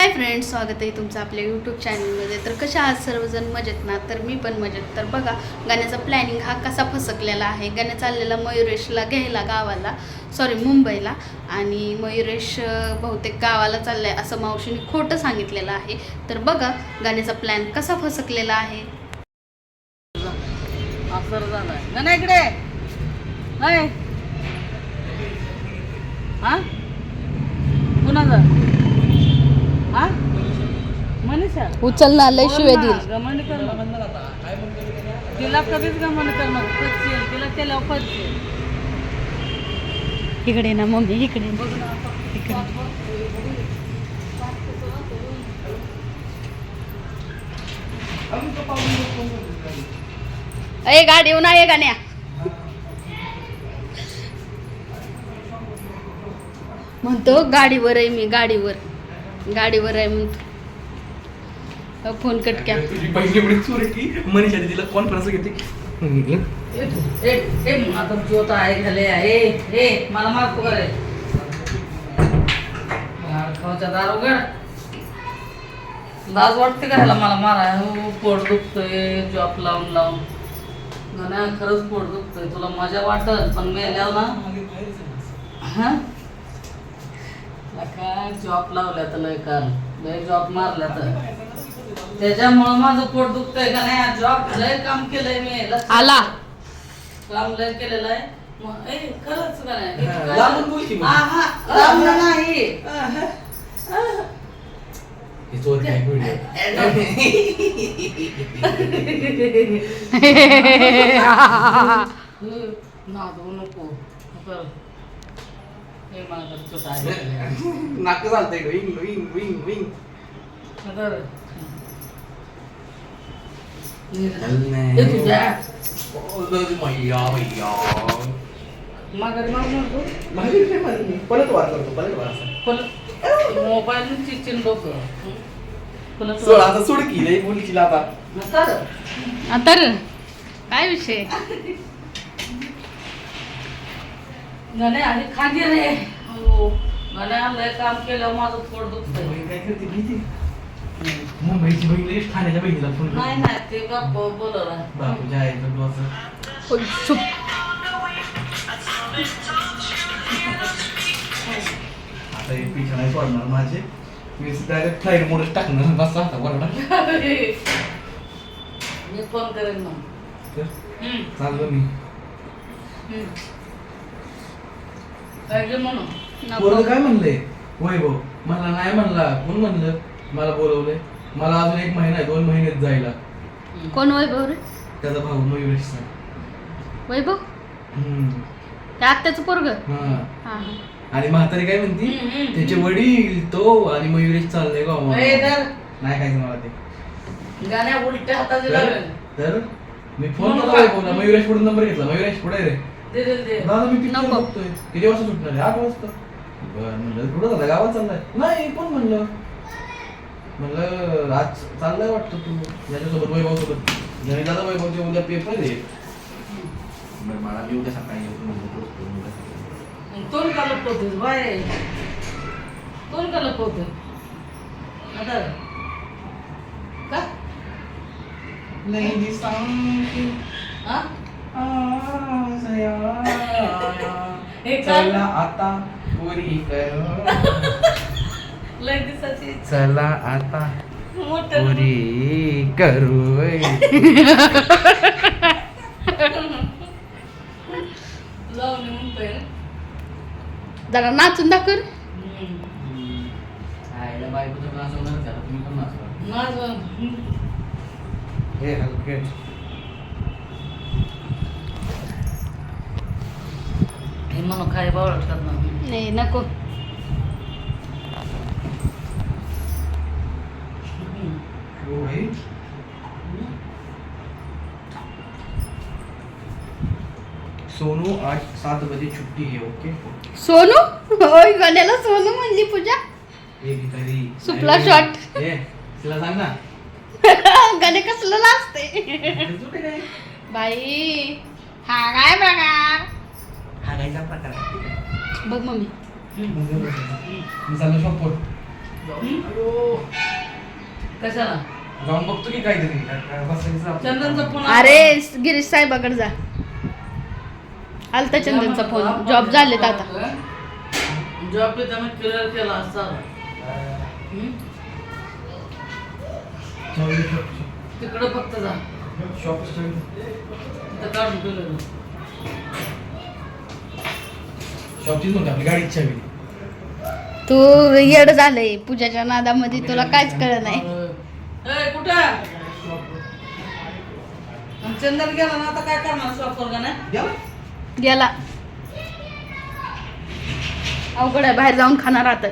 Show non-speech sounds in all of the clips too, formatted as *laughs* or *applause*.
Hi friends स्वागत आहे तुमचं आपल्या यूट्यूब चॅनलमध्ये तर कशा आहात सर्वजण? मजेत ना? तर मी पण मजेत. तर बघा गाण्याचा प्लॅनिंग हा कसा फसकलेला आहे? गाण्या चाललेला मयुरेशला घ्यायला गावाला. सॉरी मुंबईला. आणि मयुरेश बहुतेक गावाला चाललाय असं मावशीने खोटं सांगितलेलं आहे. तर बघा गाण्याचा प्लॅन कसा फसकलेला आहे? इकडे. हाय कुणाचा हा? मनीषा. उचलना लय शिवे ना, देईल. गमन कर ना. तिला कधीच गमन कर पचशील तिला केल्यावर पचशील इकडे ना मम्मी इकडे ना. अय गाडी. येऊन आहे गाण्या. म्हणतो गाडीवर आहे मी गाडीवर. गाडीवर आहे म्हणतो अ, फोन कट क्या तुझी पहिली एवढी चोर आहे की मनीषा तिला कॉन्फरन्स घेते आता ज्योत आहे झाले ए ए मला मारतो का रे खाऊच्या दार उघड. लाज वाटते का ह्याला मला मारा हो पोट दुखतोय जॉब लावून लावून. गण्या खरंच पोट दुखतोय. तुला मजा वाटत पण मेल्यावर ना? हा? काय जॉब लावल्या तर लय काल लय जॉब मारल्या तर. त्याच्यामुळं माझं पोट दुखतंय का नाही? जॉब लय काम केलंय मी. लक्षात आला. काम लय केलेलं आहे. मग ए खरंच का नाही? इतकं काय- लांबून बोल की मग. लांबून नाही. ही चोर काय व्हिडिओ नादवू नको. हे आहे. *laughs* नाक चालतंय विंग विंग विंग विंग. हे तुझ्या. मैया मैया. माघारी मागू पलट वार असा. पण मोबाईल चिचिन डोकं पण सोड आता सोड की लई बोलची आता. काय विषय? गणे आणि खांदी रे. हो गणे लय काम केलं माझं पोट दुखतंय. काय करते भीती? मुंबईची बहीण लगेच ठाण्याच्या बहिणीला फोन नाही नाही ते गप्प बोलवलं बापूच्या आईचं चुप. आता हे पिछा नाही सोडणार माझे. मी डायरेक्ट फ्लाईट मोडच टाकणार बस आता बरोबर *laughs* मी फोन करेन मग. चाललो मी. हम्म. काय गे म्हणू पोरग नको. काय म्हणले वैभव मला नाही म्हणला. कोण म्हणलं? मला बोलवलंय. मला अजून एक महिना आहे दोन महिन्यात जायला. कोण वैभव रे? त्याचा भाऊ मयुरेशचा वैभव हम्म. त्या आत्याचं पोरग? हा. हा हा. आणि म्हातारी काय म्हणती? हम्म, हम्म. त्याचे वडील तो आणि मयुरेश चाललंय ए, धर. नाही खायचं मला ते. गाण्या उलट्या हाताचे तर? मी फोन केला? वैभवला मयुरेशकडून नंबर घेतला. मयुरेश पुढे रे. दे दे दे. दादा मी पिक्चर नको. बघतोय. किती वाजता सुटणार आहे? आठ वाजता बरं म्हणलं कुठं झालं गावात चाललाय. नाही कोण म्हणलं? म्हणलं आज चाललाय वाटतं तू. याच्यासोबत वैभव सोबत जरी दादा वैभवचे उद्या पेपर आहे. बरं मला मी उद्या सकाळी येतो म्हणलं पोहोचतो उद्या सकाळी. तोंड का लपवतोस बाय. तोंड का लपवतोय? आता का? नाही दिसांची हा? चला आता पुरी कर. *laughs* लय दिसाची चला आता मोठं. पुरी करू. जाऊन म्हणतोय. ना जरा नाचून दाखव रे. हम्म. आईला बायकोचं नाचवणार त्याला तुम्ही पण नाचवा. माझं हम्म. हे हलके. हे म्हणून काय बावळट करणार नाही नको. सोनू आज सात बजे छुट्टी है ओके? सोनू? होय गण्याला सोनू म्हणली पूजा. सुपला. ए तिला सांग ना. *laughs* गणे कसलं लाजते. बाई हा काय प्रकार प्रकार. बघ मम्मी. मी चाललो शॉपवर अयो. कशाला? जाऊन बघतो की काहीतरी. काय- काय बसायचं आपलं. चंदनचा फोन अरे गिरीश साहेबाकडे जा. आलता चंदनचा फोन. जॉब झालेत आता. जॉब बी त्याने क्लिअर केला असता. हम्म? चावी दे, शॉप- शॉप. तिकडं फक्त जा. तिथं काढून शॉपचीच म्हणते आपली गाडीची चावी. दे. तू येड झालंय पूजाच्या नादामध्ये तुला काहीच कळत नाही. ए कुठं? आणि चंदन गेला ना आता काय करणार ना. गेला? अवघड आहे बाहेर जाऊन खाणार आता.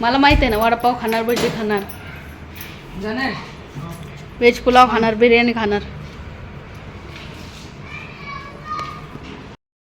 मला माहीत आहे ना वडापाव खाणार भजी खाणार. गणेश व्हेज पुलाव खाणार बिर्याणी खाणार.